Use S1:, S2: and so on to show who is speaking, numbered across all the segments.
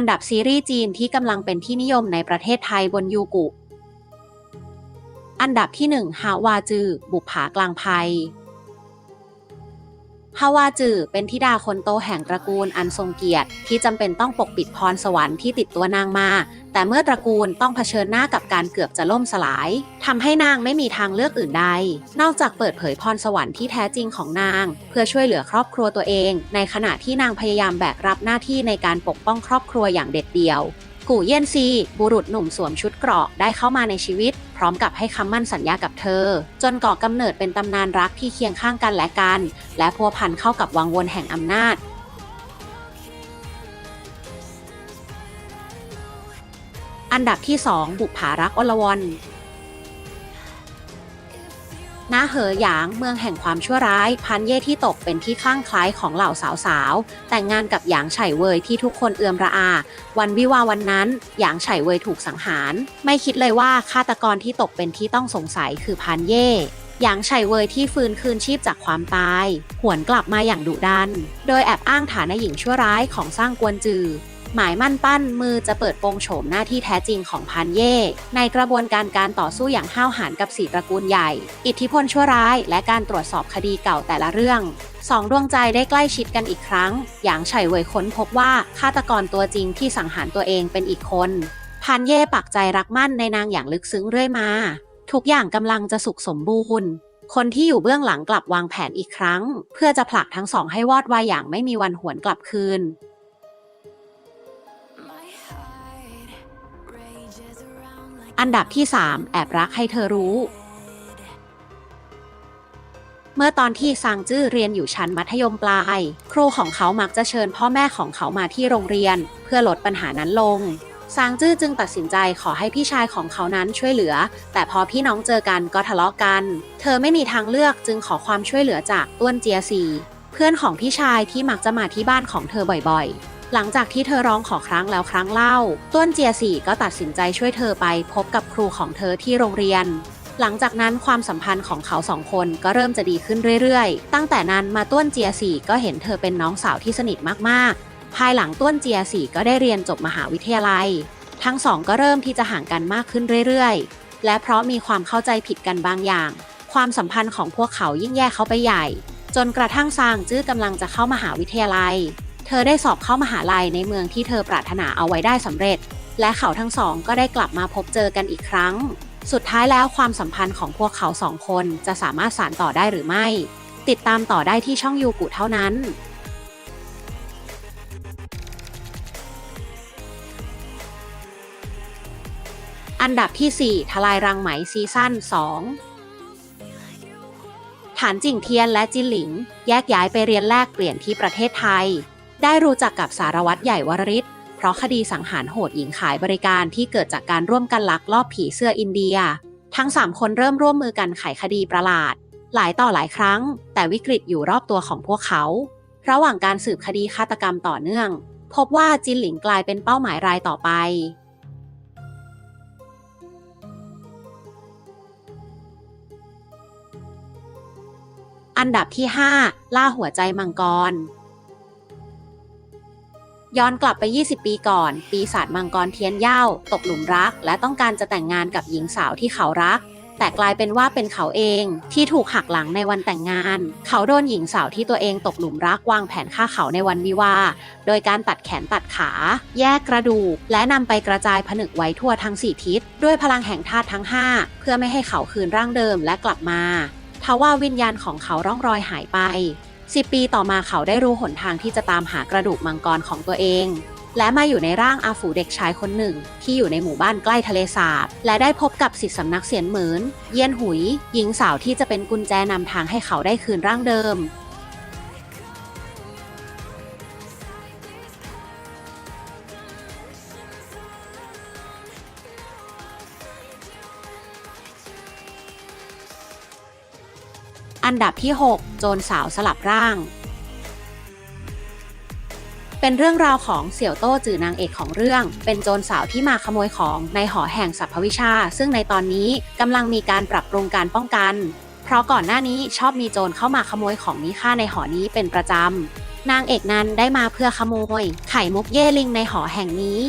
S1: อันดับซีรีส์จีนที่กำลังเป็นที่นิยมในประเทศไทยบนยูกุ อันดับที่1ฮาวาจือ บุปผากลางภัย ฮาวาจือเป็นธิดาคนโตแห่งตระกูลอันทรงเกียรติที่จำเป็นต้องปกปิดพรสวรรค์ที่ติดตัวนางมา แต่เมื่อตระกูลต้องเผชิญหน้ากับการเกือบจะล่มสลายทำให้นางไม่มีทางเลือกอื่นใด นอกจากเปิดเผยพรสวรรค์ที่แท้จริงของนาง เพื่อช่วยเหลือครอบครัวตัวเอง ในขณะที่นางพยายามแบกรับหน้าที่ในการปกป้องครอบครัวอย่างเด็ดเดี่ยว กู่เยี่ยนซี บุรุษหนุ่มสวมชุดเกราะได้เข้ามาในชีวิต พร้อมกับให้คำมั่นสัญญากับเธอ จนก่อกำเนิดเป็นตำนานรักที่เคียงข้างกันและกัน และพัวพันเข้ากับวังวนแห่งอำนาจอันดับที่ 2 บุปผารักอลว นณเหอหยางเมืองแห่งความชั่วร้าย พันเย่ที่ตกเป็นที่คลั่งคล้ายของเหล่าสาวๆ แต่งงานกับหยางไฉเวยที่ทุกคนเอือมระอา วันวิวาวันนั้น หยางไฉเวยถูกสังหาร ไม่คิดเลยว่าฆาตกรที่ตกเป็นที่ต้องสงสัยคือพันเย่หยางไฉเวยที่ฟื้นคืนชีพจากความตาย หวนกลับมาอย่างดุดัน โดยแอบอ้างฐานะหญิงชั่วร้ายของสร้างกวนจือ หมายมั่นปั้นมือจะเปิดโปงโฉมหน้าที่แท้จริงของพันเย่ ในกระบวนการการต่อสู้อย่างห้าวหาญกับสีตระกูลใหญ่ อิทธิพลชั่วร้าย และการตรวจสอบคดีเก่าแต่ละเรื่องสองดวงใจได้ใกล้ชิดกันอีกครั้ง อย่างไฉเวยค้นพบว่าฆาตกรตัวจริงที่สังหารตัวเองเป็นอีกคนพันเย่ปักใจรักมั่นในนางอย่างลึกซึ้งเรื่อยมา ทุกอย่างกำลังจะสุขสมบูรณ์คนที่อยู่เบื้องหลังกลับวางแผนอีกครั้ง เพื่อจะผลักทั้งสองให้วอดวายอย่างไม่มีวันหวนกลับคืน อันดับที่ 3 แอบรักให้เธอรู้ เมื่อตอนที่ซางจื้อเรียนอยู่ชั้นมัธยมปลาย ครูของเขามักจะเชิญพ่อแม่ของเขามาที่โรงเรียน เพื่อลดปัญหานั้นลงซางจื้อจึงตัดสินใจขอให้พี่ชายของเขานั้นช่วยเหลือ แต่พอพี่น้องเจอกันก็ทะเลาะกัน เธอไม่มีทางเลือกจึงขอความช่วยเหลือจากต้วนเจียซี เพื่อนของพี่ชายที่มักจะมาที่บ้านของเธอบ่อยๆ หลังจากที่เธอร้องขอครั้งแล้วครั้งเล่า ต้วนเจียสี่ก็ตัดสินใจช่วยเธอไปพบกับครูของเธอที่โรงเรียน หลังจากนั้นความสัมพันธ์ของเขาสองคนก็เริ่มจะดีขึ้นเรื่อยๆ ตั้งแต่นั้นมาต้วนเจียสี่ก็เห็นเธอเป็นน้องสาวที่สนิทมากๆ ภายหลังต้วนเจียสี่ก็ได้เรียนจบมหาวิทยาลัย ทั้งสองก็เริ่มที่จะห่างกันมากขึ้นเรื่อยๆ และเพราะมีความเข้าใจผิดกันบางอย่าง ความสัมพันธ์ของพวกเขายิ่งแย่เขาไปใหญ่ จนกระทั่งซางจื้อกำลังจะเข้ามหาวิทยาลัย เธอได้สอบเข้ามหาลัยในเมืองที่เธอปรารถนาเอาไว้ได้สำเร็จ และเขาทั้งสองก็ได้กลับมาพบเจอกันอีกครั้ง สุดท้ายแล้วความสัมพันธ์ของพวกเขาสองคนจะสามารถสานต่อได้หรือไม่ ติดตามต่อได้ที่ช่องยูกุเท่านั้นอันดับที่ 4 ทลายรังไหมซีซั่น 2 ฐานจิงเทียนและจินหลิง แยกย้ายไปเรียนแลกเปลี่ยนที่ประเทศไทย ได้รู้จักกับสารวัตรใหญ่วรริศเพราะคดีสังหารโหดหญิงขายบริการที่เกิดจากการร่วมกันลักลอบผีเสื้ออินเดีย ทั้ง 3 คนเริ่มร่วมมือกันไขคดีประหลาด หลายต่อหลายครั้ง แต่วิกฤตอยู่รอบตัวของพวกเขา ระหว่างการสืบคดีฆาตกรรมต่อเนื่อง พบว่าจินหลิงกลายเป็นเป้าหมายรายต่อไปอันดับที่ 5 ล่าหัวใจมังกร ย้อนกลับไป 20 ปีก่อน ปีศาจมังกรเทียนเย่าตกหลุมรัก และต้องการจะแต่งงานกับหญิงสาวที่เขารัก แต่กลายเป็นว่าเป็นเขาเองที่ถูกหักหลังในวันแต่งงาน เขาโดนหญิงสาวที่ตัวเองตกหลุมรักวางแผนฆ่าเขาในวันวิวาโดยการตัดแขนตัดขา แยกกระดูก และนำไปกระจายผนึกไว้ทั่วทั้งสี่ทิศ ด้วยพลังแห่งธาตุทั้ง 5 เพื่อไม่ให้เขาคืนร่างเดิมและกลับมาทว่าวิญญาณของเขาร่องรอยหายไป สิปีต่อมาเขาได้รู้หนทางที่จะตามหากระดูกมังกรของตัวเอง และมาอยู่ในร่างอาฝูเด็กชายคนหนึ่ง ที่อยู่ในหมู่บ้านใกล้ทะเลสาบ และได้พบกับสิทธิสำนักเสียนเหมินเยียนหุย หญิงสาวที่จะเป็นกุญแจนำทางให้เขาได้คืนร่างเดิม อันดับที่ 6 โจรสาวสลับร่าง เป็นเรื่องราวของเสี่ยวโต้จือนางเอกของเรื่อง เป็นโจรสาวที่มาขโมยของในหอแห่งสรรพวิชา ซึ่งในตอนนี้กำลังมีการปรับปรุงการป้องกัน เพราะก่อนหน้านี้ชอบมีโจรเข้ามาขโมยของมีค่าในหอนี้เป็นประจำ นางเอกนั้นได้มาเพื่อขโมย ไข่มุกเย่ลิงในหอแห่งนี้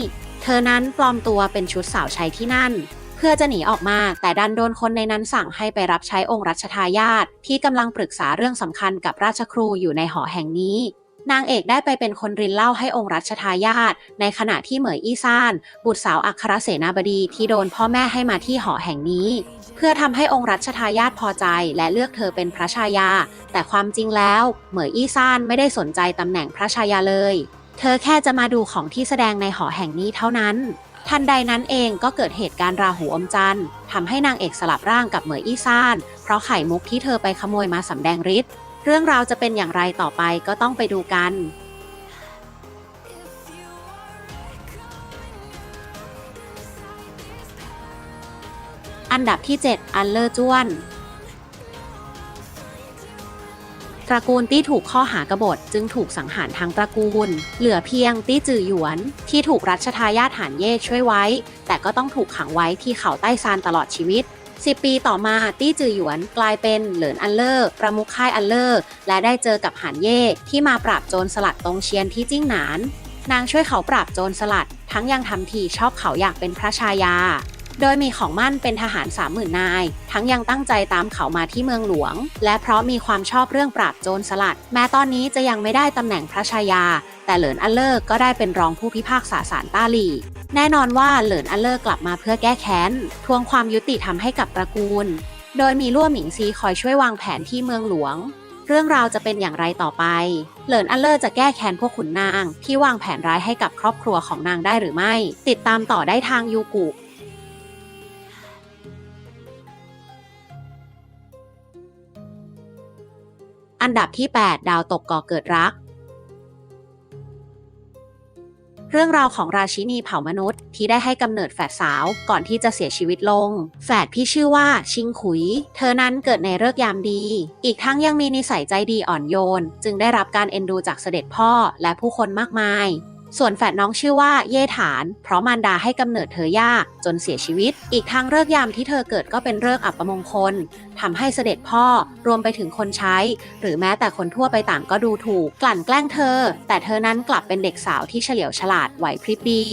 S1: เธอนั้นปลอมตัวเป็นชุดสาวใช้ที่นั่น เพื่อจะหนีออกมา แต่ดันโดนคนในนั้นสั่งให้ไปรับใช้องค์รัชทายาทที่กำลังปรึกษาเรื่องสำคัญกับราชครูอยู่ในหอแห่งนี้ นางเอกได้ไปเป็นคนรินเล่าให้องค์รัชทายาทในขณะที่เหมยอี้ซ่าน บุตรสาวอัครเสนาบดีที่โดนพ่อแม่ให้มาที่หอแห่งนี้ เพื่อทำให้องค์รัชทายาทพอใจและเลือกเธอเป็นพระชายา แต่ความจริงแล้วเหมยอี้ซ่านไม่ได้สนใจตำแหน่งพระชายาเลย เธอแค่จะมาดูของที่แสดงในหอแห่งนี้เท่านั้น ทันใดนั้นเองก็เกิดเหตุการณ์ราหูอมจันทร์ทำให้นางเอกสลับร่างกับเหมยอี้ซ่าน เพราะไข่มุกที่เธอไปขโมยมาสำแดงฤทธิ์เรื่องราวจะเป็นอย่างไรต่อไปก็ต้องไปดูกันอันดับที่ 7 อันเลอร์จ้วน ตระกูลตี้ถูกข้อหากบฏจึงถูกสังหารทั้งตระกูล เหลือเพียงตี้จือหยวน ที่ถูกรัชทายาทหานเย่ช่วยไว้ แต่ก็ต้องถูกขังไว้ที่เขาใต้ซานตลอดชีวิต10ปีต่อมาตี้จือหยวนกลายเป็นเหลินอันเลอร์ประมุขค่ายอันเลอร์และได้เจอกับหานเย่ที่มาปราบโจรสลัดตรงเชียนที่จิ้งหนาน นางช่วยเขาปราบโจรสลัด ทั้งยังทำทีชอบเขาอยากเป็นพระชายา โดยมีของมั่นเป็นทหารสามหมื่นนาย ทั้งยังตั้งใจตามเขามาที่เมืองหลวง และเพราะมีความชอบเรื่องปราบโจรสลัด แม้ตอนนี้จะยังไม่ได้ตำแหน่งพระชายา แต่เหลินอันเลอร์ก็ได้เป็นรองผู้พิพากษาศาลต้าหลี่แน่นอนว่าเหลินอันเลอร์กลับมาเพื่อแก้แค้น ทวงความยุติธรรมให้กับตระกูล โดยมีล่วหมิงซีคอยช่วยวางแผนที่เมืองหลวง เรื่องราวจะเป็นอย่างไรต่อไป เหลินอันเลอร์จะแก้แค้นพวกขุนนาง ที่วางแผนร้ายให้กับครอบครัวของนางได้หรือไม่ ติดตามต่อได้ทางยูกุ อันดับที่ 8 ดาวตกก่อเกิดรัก เรื่องราวของราชินีเผ่ามนุษย์ที่ได้ให้กำเนิดแฝดสาวก่อนที่จะเสียชีวิตลง แฝดพี่ชื่อว่าชิงขุย เธอนั้นเกิดในเลิกยามดี อีกทั้งยังมีนิสัยใจดีอ่อนโยน จึงได้รับการเอ็นดูจากเสด็จพ่อและผู้คนมากมาย ส่วนแฝดน้องชื่อว่าเย่ฐาน เพราะมารดาให้กำเนิดเธอยากจนเสียชีวิต อีกทั้งเลิกยามที่เธอเกิดก็เป็นเลิกอัปมงคลทำให้เสด็จพ่อรวมไปถึงคนใช้ หรือแม้แต่คนทั่วไปต่างก็ดูถูก กลั่นแกล้งเธอ แต่เธอนั้นกลับเป็นเด็กสาวที่เฉลียวฉลาดไหวพริบดี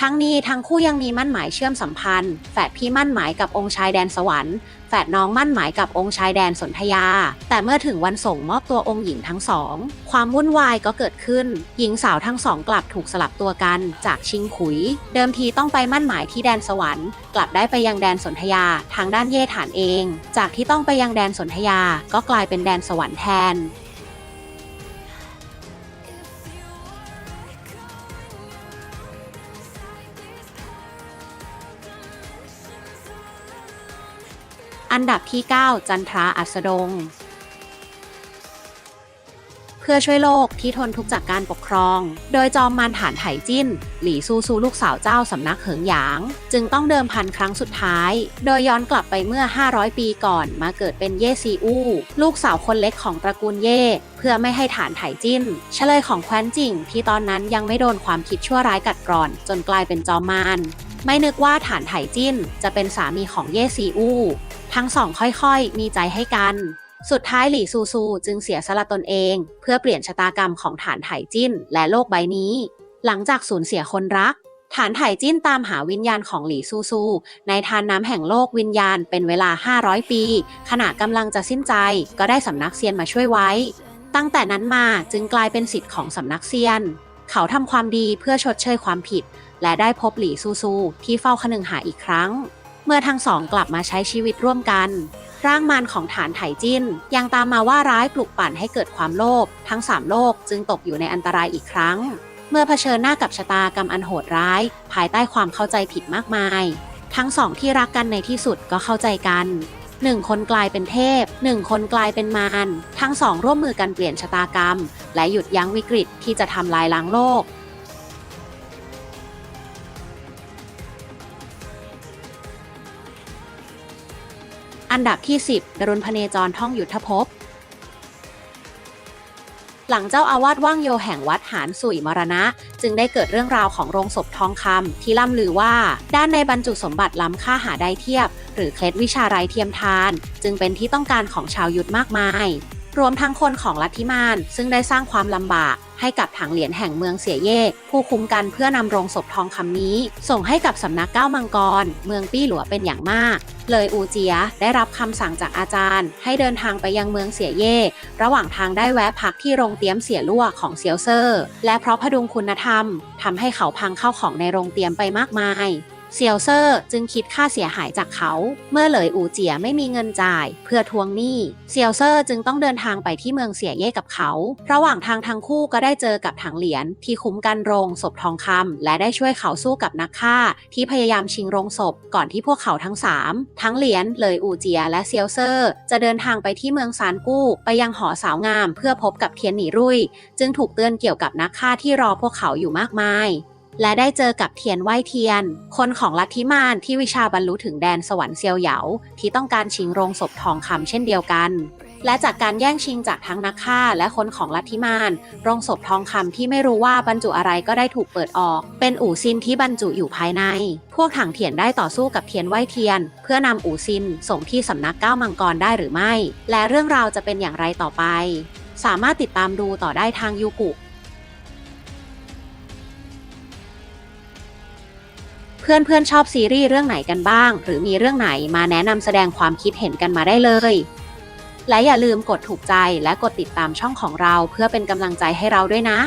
S1: ทั้งนี้ทั้งคู่ยังมีมั่นหมายเชื่อมสัมพันธ์ แฝดพี่มั่นหมายกับองค์ชายแดนสวรรค์ แฝดน้องมั่นหมายกับองค์ชายแดนสนธยา แต่เมื่อถึงวันส่งมอบตัวองค์หญิงทั้งสอง ความวุ่นวายก็เกิดขึ้น หญิงสาวทั้งสองกลับถูกสลับตัวกันจากชิงขุย เดิมทีต้องไปมั่นหมายที่แดนสวรรค์ กลับได้ไปยังแดนสนธยาทางด้านเย่ฐานเอง จากที่ต้องไปยังแดนสนธยาก็กลายเป็นแดนสวรรค์แทน อันดับที่ 9 จันทราอัสดง เพื่อช่วยโลกที่ทนทุกข์จากการปกครอง โดยจอมมารฐานไถจิ้น หลี่ซูซูลูกสาวเจ้าสำนักเหิงหยาง จึงต้องเดิมพันครั้งสุดท้าย โดยย้อนกลับไปเมื่อ 500 ปีก่อนมาเกิดเป็นเย่ซีอู้ลูกสาวคนเล็กของตระกูลเย่เพื่อไม่ให้ฐานไถจิ้น เฉลยของแคว้นจิงที่ตอนนั้นยังไม่โดนความคิดชั่วร้ายกัดกร่อน จนกลายเป็นจอมมารไม่นึกว่าฐานไถจิ้นจะเป็นสามีของเย่ซีอู้ ทั้งสองค่อยๆ มีใจให้กัน สุดท้ายหลี่ซูซูจึงเสียสละตนเอง เพื่อเปลี่ยนชะตากรรมของฐานไถจิ้นและโลกใบนี้ หลังจากสูญเสียคนรัก ฐานไถจิ้นตามหาวิญญาณของหลี่ซูซู ในทานน้ำแห่งโลกวิญญาณเป็นเวลา 500 ปี ขณะกำลังจะสิ้นใจ ก็ได้สำนักเซียนมาช่วยไว้ ตั้งแต่นั้นมาจึงกลายเป็นสิทธิ์ของสำนักเซียน เขาทำความดีเพื่อชดเชยความผิด และได้พบหลี่ซูซู ที่เฝ้าคนึงหาอีกครั้ง เมื่อทั้งสองกลับมาใช้ชีวิตร่วมกัน ร่างมันของฐานไถจิ้น ยังตามมาว่าร้ายปลุกปั่นให้เกิดความโลภทั้งสามโลกจึงตกอยู่ในอันตรายอีกครั้ง เมื่อเผชิญหน้ากับชะตากรรมอันโหดร้าย ภายใต้ความเข้าใจผิดมากมาย ทั้งสองที่รักกันในที่สุดก็เข้าใจกันหนึ่งคนกลายเป็นเทพหนึ่งคนกลายเป็นมารทั้งสองร่วมมือกันเปลี่ยนชะตากรรม และหยุดยั้งวิกฤตที่จะทำลายล้างโลก อันดับที่ 10ดรุณพเนจรท่องยุทธภพ หลังเจ้าอาวาสว่างโยแห่งวัดหานสุยมรณะ จึงได้เกิดเรื่องราวของโรงศพทองคำที่ล่ำลือว่า ด้านในบรรจุสมบัติล้ำค่าหาได้เทียบ หรือเคล็ดวิชาไรเทียมทาน จึงเป็นที่ต้องการของชาวยุทธมากมาย รวมทั้งคนของลัทธิมาน ซึ่งได้สร้างความลำบากให้กับถังเหรียญแห่งเมืองเสียเย่ผู้คุมกันเพื่อนำโรงศพทองคำนี้ ส่งให้กับสำนักเก้ามังกร เมืองปี้หลัวเป็นอย่างมาก เลยอูเจียได้รับคำสั่งจากอาจารย์ ให้เดินทางไปยังเมืองเสียเย่ระหว่างทางได้แวะพักที่โรงเตี๊ยมเสียลั่วของเซียวเซอร์ และเพราะพดุงคุณธรรมทำให้เขาพังเข้าของในโรงเตี๊ยมไปมากมาย เซียวเซอร์จึงคิดค่าเสียหายจากเขา เมื่อเหลยอูเจียไม่มีเงินจ่าย เพื่อทวงหนี้เซียวเซอร์จึงต้องเดินทางไปที่เมืองเสียเย่กับเขา ระหว่างทางทั้งคู่ก็ได้เจอกับถังเหรียญที่คุ้มกันโรงศพทองคำและได้ช่วยเขาสู้กับนักฆ่า ที่พยายามชิงโรงศพ ก่อนที่พวกเขาทั้งสามทั้งเหรียญเหลยอูเจียและเซียวเซอร์ จะเดินทางไปที่เมืองซานกู้ไปยังหอสาวงาม เพื่อพบกับเทียนหนีรุ่ย จึงถูกเตือนเกี่ยวกับนักฆ่าที่รอพวกเขาอยู่มากมาย และได้เจอกับเทียนไหวเทียน คนของลัทธิมารที่วิชาบรรลุถึงแดนสวรรค์เซียวเหยาที่ต้องการชิงโรงศพทองคำเช่นเดียวกัน และจากการแย่งชิงจากทั้งนักฆ่าและคนของลัทธิมารโรงศพทองคำที่ไม่รู้ว่าบรรจุอะไรก็ได้ถูกเปิดออก เป็นอู่ซินที่บรรจุอยู่ภายใน พวกถังเถียนได้ต่อสู้กับเทียนไหวเทียน เพื่อนำอู่ซินส่งที่สำนักก้าวมังกรได้หรือไม่ และเรื่องราวจะเป็นอย่างไรต่อไป สามารถติดตามดูต่อได้ทางยูกุ เพื่อนๆชอบซีรีส์เรื่องไหนกันบ้าง หรือมีเรื่องไหนมาแนะนำแสดงความคิดเห็นกันมาได้เลย และอย่าลืมกดถูกใจและกดติดตามช่องของเราเพื่อเป็นกำลังใจให้เราด้วยนะ